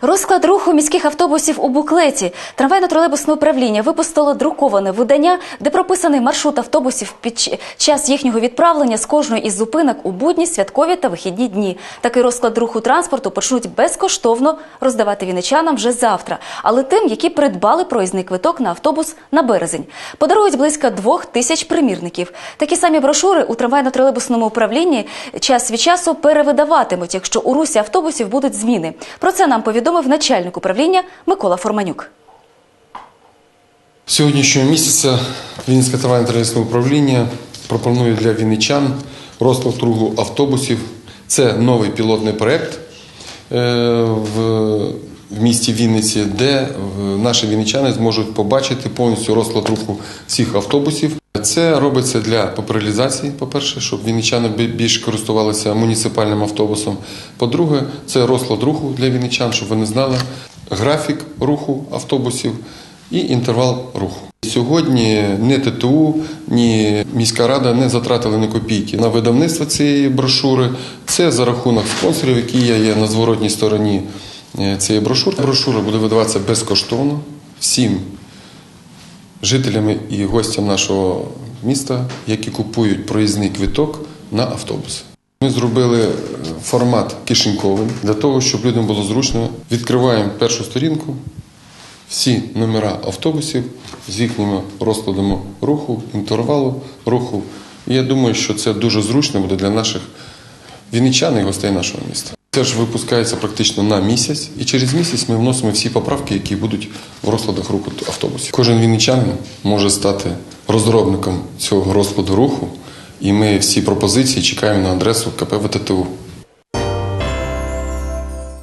Розклад руху міських автобусів у буклеті. Трамвайно-тролейбусне управління випустило друковане видання, де прописаний маршрут автобусів під час їхнього відправлення з кожної із зупинок у будні, святкові та вихідні дні. Такий розклад руху транспорту почнуть безкоштовно роздавати вінничанам вже завтра, але тим, які придбали проїзний квиток на автобус на березень. Подарують близько двох тисяч примірників. Такі самі брошури у трамвайно-тролейбусному управлінні час від часу перевидаватимуть, якщо у русі автобусів будуть зміни. Про це нам повідомив начальник управління Микола Форманюк. Сьогоднішнього місяця Вінницьке трамвайно-тролейбусне управління пропонує для вінничан розклад руху автобусів. Це новий пілотний проєкт е, в, в місті Вінниці, де е, наші вінничани зможуть побачити повністю розклад руху всіх автобусів. Це робиться для популяризації, по-перше, щоб вінничани бі- більш користувалися муніципальним автобусом. По-друге, це розклад руху для вінничан, щоб вони знали графік руху автобусів і інтервал руху. Сьогодні ні ТТУ, ні міська рада не затратили ні копійки на видавництво цієї брошури. Це за рахунок спонсорів, які є є на зворотній стороні е, цієї брошури. Брошура буде видаватися безкоштовно всім жителям і гостям нашого міста, які купують проїзний квиток на автобус. Ми зробили е, формат кишеньковий для того, щоб людям було зручно. Відкриваємо першу сторінку, всі номера автобусів з їхніми розкладами руху, інтервалу руху. І я думаю, що це дуже зручно буде для наших вінничан і гостей нашого міста. Це ж випускається практично на місяць, і через місяць ми вносимо всі поправки, які будуть в розкладах руху автобусів. Кожен вінничанин може стати розробником цього розкладу руху, і ми всі пропозиції чекаємо на адресу КП ВТТУ.